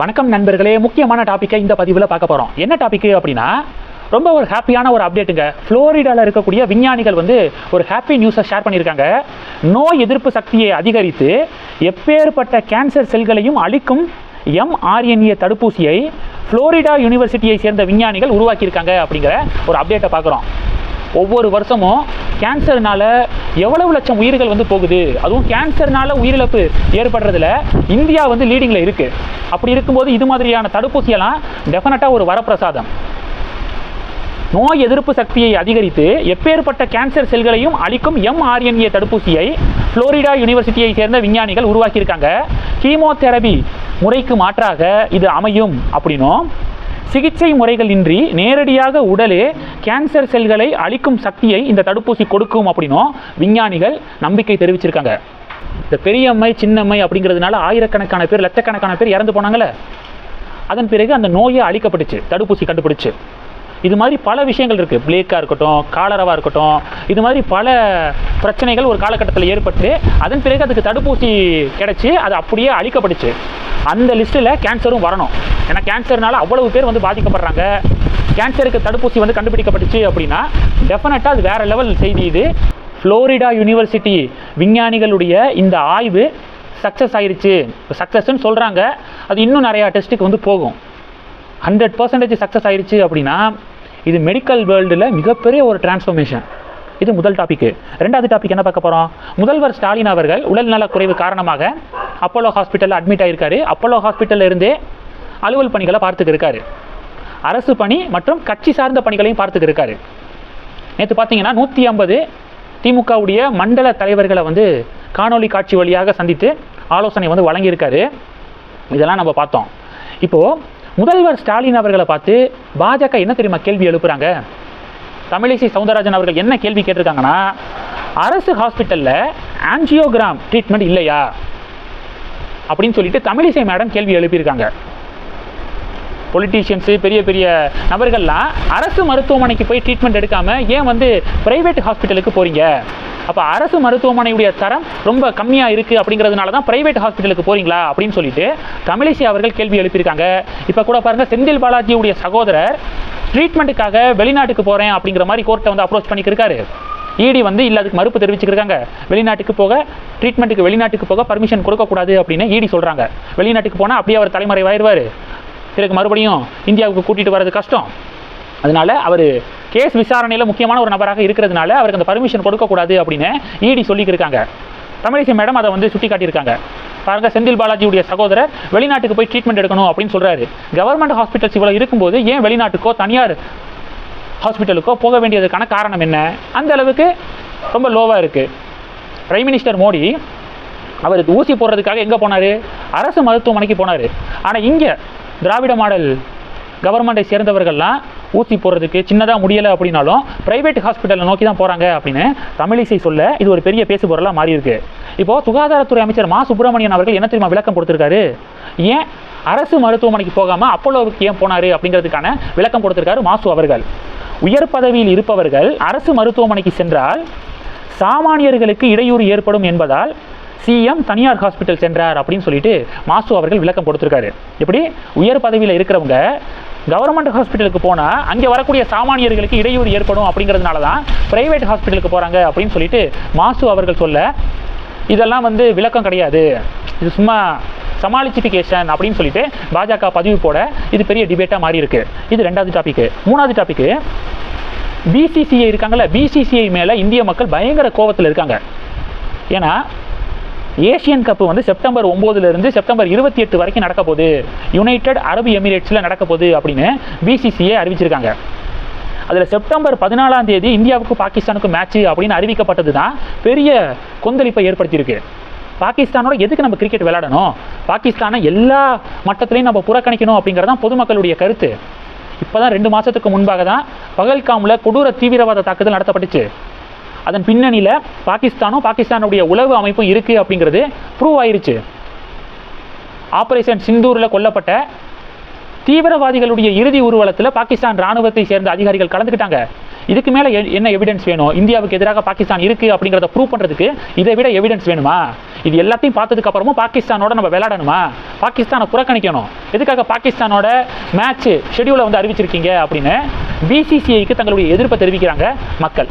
வணக்கம் நண்பர்களே முக்கியமான டாப்பிக்கை இந்த பதிவில் பார்க்க போகிறோம் என்ன டாபிக் அப்படின்னா ரொம்ப ஒரு ஹாப்பியான ஒரு அப்டேட்டுங்க ஃப்ளோரிடாவில் இருக்கக்கூடிய விஞ்ஞானிகள் வந்து ஒரு ஹாப்பி நியூஸை ஷேர் பண்ணியிருக்காங்க. நோய் எதிர்ப்பு சக்தியை அதிகரித்து எப்பேற்பட்ட கேன்சர் செல்களையும் அழிக்கும் எம்ஆர்என்ஏ தடுப்பூசியை ஃப்ளோரிடா யூனிவர்சிட்டியை சேர்ந்த விஞ்ஞானிகள் உருவாக்கியிருக்காங்க அப்படிங்கிற ஒரு அப்டேட்டை பார்க்குறோம். ஒவ்வொரு வருஷமும் கேன்சர்னால எவ்வளவு லட்சம் உயிர்கள் வந்து போகுது? அதுவும் கேன்சர்னால உயிரிழப்பு ஏற்படுறதுல இந்தியா வந்து லீடிங்கில் இருக்கு. அப்படி இருக்கும்போது இது மாதிரியான தடுப்பூசியெல்லாம் டெஃபினட்டாக ஒரு வரப்பிரசாதம். நோய் எதிர்ப்பு சக்தியை அதிகரித்து எப்பேற்பட்ட கேன்சர் செல்களையும் அழிக்கும் எம்ஆர்என்ஏ தடுப்பூசியை புளோரிடா யூனிவர்சிட்டியை சேர்ந்த விஞ்ஞானிகள் உருவாக்கியிருக்காங்க. கீமோதெரபி முறைக்கு மாற்றாக இது அமையும் அப்படின்னும் சிகிச்சை முறைகள் இன்றி நேரடியாக உடலே கேன்சர் செல்களை அழிக்கும் சக்தியை இந்த தடுப்பூசி கொடுக்கும் அப்படின்னும் விஞ்ஞானிகள் நம்பிக்கை தெரிவிச்சிருக்காங்க. இந்த பெரியம்மை சின்னம்மை அப்படிங்கிறதுனால ஆயிரக்கணக்கான பேர் லட்சக்கணக்கான பேர் இறந்து போனாங்களே. அதன் பிறகு அந்த நோயை அழிக்கப்பட்டுச்சு தடுப்பூசி கண்டுபிடிச்சு. இது மாதிரி பல விஷயங்கள் இருக்குது பிளேக்காக இருக்கட்டும் காலரவாக இருக்கட்டும் இது மாதிரி பல பிரச்சனைகள் ஒரு காலகட்டத்தில் ஏற்பட்டு அதன் பிறகு அதுக்கு தடுப்பூசி கிடைச்சி அது அப்படியே அழிக்கப்பட்டுச்சு. அந்த லிஸ்ட்டில் கேன்சரும் வரணும். ஏன்னா கேன்சர்னால அவ்வளவு பேர் வந்து பாதிக்கப்படுறாங்க. கேன்சருக்கு தடுப்பூசி வந்து கண்டுபிடிக்கப்பட்டுச்சு அப்படின்னா டெஃபினட்டாக அது வேறு லெவல் செய்தி இது. ஃப்ளோரிடா யூனிவர்சிட்டி விஞ்ஞானிகளுடைய இந்த ஆய்வு சக்ஸஸ் ஆயிடுச்சு சக்ஸஸ்ன்னு சொல்கிறாங்க அது இன்னும் நிறையா டெஸ்ட்டுக்கு வந்து போகும். ஹண்ட்ரட் பர்சன்டேஜ் சக்ஸஸ் ஆயிடுச்சு அப்படின்னா இது மெடிக்கல் வேர்ல்டில் மிகப்பெரிய ஒரு டிரான்ஸ்ஃபர்மேஷன் இது முதல் டாபிக்கு ரெண்டாவது டாபிக் என்ன பார்க்க போகிறோம் முதல்வர் ஸ்டாலின் அவர்கள் உடல்நல குறைவு காரணமாக அப்போலோ ஹாஸ்பிட்டலில் அட்மிட் ஆகியிருக்காரு அப்போலோ ஹாஸ்பிட்டலில் இருந்தே அலுவல் பணிகளை பார்த்துக்கிருக்காரு அரசு பணி மற்றும் கட்சி சார்ந்த பணிகளையும் பார்த்துக்கிருக்காரு நேற்று பார்த்தீங்கன்னா நூற்றி ஐம்பது திமுகவுடைய மண்டல தலைவர்களை வந்து காணொலி காட்சி வழியாக சந்தித்து ஆலோசனை வந்து வழங்கியிருக்காரு. இதெல்லாம் நம்ம பார்த்தோம். இப்போது முதல்வர் ஸ்டாலின் அவர்களை பார்த்து பாஜக என்ன தெரியுமா கேள்வி எழுப்புறாங்க? தமிழிசை சவுந்தரராஜன் அவர்கள் என்ன கேள்வி கேட்டிருக்காங்கன்னா அரசு ஹாஸ்பிட்டலில் ஆன்ஜியோகிராம் ட்ரீட்மெண்ட் இல்லையா? அப்படின்னு சொல்லிட்டு தமிழிசை மேடம் கேள்வி எழுப்பியிருக்காங்க. பொலிட்டீஷியன்ஸு பெரிய பெரிய நபர்கள்லாம் அரசு மருத்துவமனைக்கு போய் ட்ரீட்மெண்ட் எடுக்காமல் ஏன் வந்து ப்ரைவேட் ஹாஸ்பிட்டலுக்கு போகிறீங்க அப்போ அரசு மருத்துவமனையுடைய தரம் ரொம்ப கம்மியாக இருக்குது அப்படிங்கிறதுனால தான் ப்ரைவேட் ஹாஸ்பிட்டலுக்கு போகிறீங்களா அப்படின்னு சொல்லிட்டு தமிழிசை அவர்கள் கேள்வி எழுப்பியிருக்காங்க. இப்போ கூட பாருங்கள் செந்தில் பாலாஜியுடைய சகோதரர் ட்ரீட்மெண்ட்டுக்காக வெளிநாட்டுக்கு போகிறேன் அப்படிங்கிற மாதிரி கோர்ட்டை வந்து அப்ரோச் பண்ணிக்கிருக்காரு. இடி வந்து இல்லை அதுக்கு மறுப்பு தெரிவிச்சிருக்காங்க வெளிநாட்டுக்கு போக ட்ரீட்மெண்ட்டுக்கு வெளிநாட்டுக்கு போக பர்மிஷன் கொடுக்கக்கூடாது அப்படின்னு இடி சொல்கிறாங்க வெளிநாட்டுக்கு போனால் அப்படியே அவர் தலைமறைவாயிருவார். பிறகு மறுபடியும் இந்தியாவுக்கு கூட்டிகிட்டு வர்றது கஷ்டம். அதனால அவர் கேஸ் விசாரணையில் முக்கியமான ஒரு நபராக இருக்கிறதுனால அவருக்கு அந்த பர்மிஷன் கொடுக்கக்கூடாது அப்படின்னு இடி சொல்லிக்கிருக்காங்க. தமிழிசை மேடம் அதை வந்து சுட்டி காட்டியிருக்காங்க பாருங்க செந்தில் பாலாஜியுடைய சகோதரர் வெளிநாட்டுக்கு போய் ட்ரீட்மெண்ட் எடுக்கணும் அப்படின்னு சொல்கிறாரு கவர்மெண்ட் ஹாஸ்பிட்டல்ஸ் இவ்வளோ இருக்கும்போது ஏன் வெளிநாட்டுக்கோ தனியார் ஹாஸ்பிட்டலுக்கோ போக வேண்டியதுக்கான காரணம் என்ன? அந்த அளவுக்கு ரொம்ப லோவாக இருக்குது பிரைம் மினிஸ்டர் மோடி அவருக்கு ஊசி போடுறதுக்காக எங்கே போனார்? அரசு மருத்துவமனைக்கு போனார். ஆனால் இங்கே திராவிட மாடல் கவர்மெண்ட்டை சேர்ந்தவர்கள்லாம் ஊசி போடுறதுக்கு சின்னதாக முடியலை அப்படின்னாலும் ப்ரைவேட் ஹாஸ்பிட்டலை நோக்கி தான் போகிறாங்க அப்படின்னு தமிழிசை சொல்ல இது ஒரு பெரிய பேசு பொருளாக மாறி இருக்கு இப்போது சுகாதாரத்துறை அமைச்சர் மா. சுப்பிரமணியன் அவர்கள் என்ன தெரியுமா விளக்கம் கொடுத்துருக்காரு? ஏன் அரசு மருத்துவமனைக்கு போகாமல் அப்போலோவுக்கு ஏன் போனார் அப்படிங்கிறதுக்கான விளக்கம் கொடுத்துருக்காரு மாசு அவர்கள். உயர் பதவியில் இருப்பவர்கள் அரசு மருத்துவமனைக்கு சென்றால் சாமானியர்களுக்கு இடையூறு ஏற்படும் என்பதால் சிஎம் தனியார் ஹாஸ்பிட்டல் சென்றார் அப்படின்னு சொல்லிட்டு மாசு அவர்கள் விளக்கம் கொடுத்துருக்காரு. எப்படி? உயர் பதவியில் இருக்கிறவங்க கவர்மெண்ட் ஹாஸ்பிட்டலுக்கு போனால் அங்கே வரக்கூடிய சாமானியர்களுக்கு இடையூறு ஏற்படும் அப்படிங்கிறதுனால தான் பிரைவேட் ஹாஸ்பிட்டலுக்கு போகிறாங்க அப்படின்னு சொல்லிட்டு மாசு அவர்கள் சொல்ல இதெல்லாம் வந்து விளக்கம் கிடையாது. இது சும்மா சமாளிச்சிஃபிகேஷன் அப்படின்னு சொல்லிட்டு பாஜக பதிவு போட இது பெரிய டிபேட்டாக மாறி இருக்கு இது ரெண்டாவது டாபிக் மூணாவது டாபிக் பிசிசிஐ இருக்காங்கல்ல பிசிசிஐ மேலே இந்திய மக்கள் பயங்கர கோபத்தில் இருக்காங்க. ஏன்னா ஏஷியன் கப்பு வந்து செப்டம்பர் ஒம்போதுலேருந்து செப்டம்பர் இருபத்தி எட்டு வரைக்கும் நடக்க போகுது. யுனைடெட் அரபு எமிரேட்ஸில் நடக்க போகுது அப்படின்னு பிசிசிஐ அறிவிச்சிருக்காங்க. அதில் செப்டம்பர் பதினாலாம் தேதி இந்தியாவுக்கும் பாகிஸ்தானுக்கும் மேட்ச் அப்படின்னு அறிவிக்கப்பட்டது தான் பெரிய கொந்தளிப்பை ஏற்படுத்தியிருக்கு. பாகிஸ்தானோட எதுக்கு நம்ம கிரிக்கெட் விளையாடணும்? பாகிஸ்தானை எல்லா மட்டத்திலையும் நம்ம புறக்கணிக்கணும் அப்படிங்கிறதான் பொதுமக்களுடைய கருத்து. இப்போ தான் ரெண்டு மாதத்துக்கு முன்பாக தான் பகல்காமில் கொடூர தீவிரவாத தாக்குதல் நடத்தப்பட்டுச்சு. அதன் பின்னணியில் பாகிஸ்தானும் பாகிஸ்தானுடைய உளவு அமைப்பும் இருக்குது அப்படிங்கிறது ப்ரூவ் ஆயிருச்சு. ஆப்ரேஷன் சிந்தூரில் கொல்லப்பட்ட தீவிரவாதிகளுடைய இறுதி ஊர்வலத்தில் பாகிஸ்தான் ராணுவத்தை சேர்ந்த அதிகாரிகள் கலந்துக்கிட்டாங்க. இதுக்கு மேலே என்ன எவிடன்ஸ் வேணும்? இந்தியாவுக்கு எதிராக பாகிஸ்தான் இருக்குது அப்படிங்கிறத ப்ரூவ் பண்ணுறதுக்கு இதை விட எவிடன்ஸ் வேணுமா? இது எல்லாத்தையும் பார்த்ததுக்கு அப்புறமும் பாகிஸ்தானோட நம்ம விளையாடணுமா? பாகிஸ்தானை புறக்கணிக்கணும். எதுக்காக பாகிஸ்தானோட மேட்ச்சு ஷெடியூலை வந்து அறிவிச்சிருக்கீங்க அப்படின்னு பிசிசிஐக்கு தங்களுடைய எதிர்ப்பை தெரிவிக்கிறாங்க மக்கள்.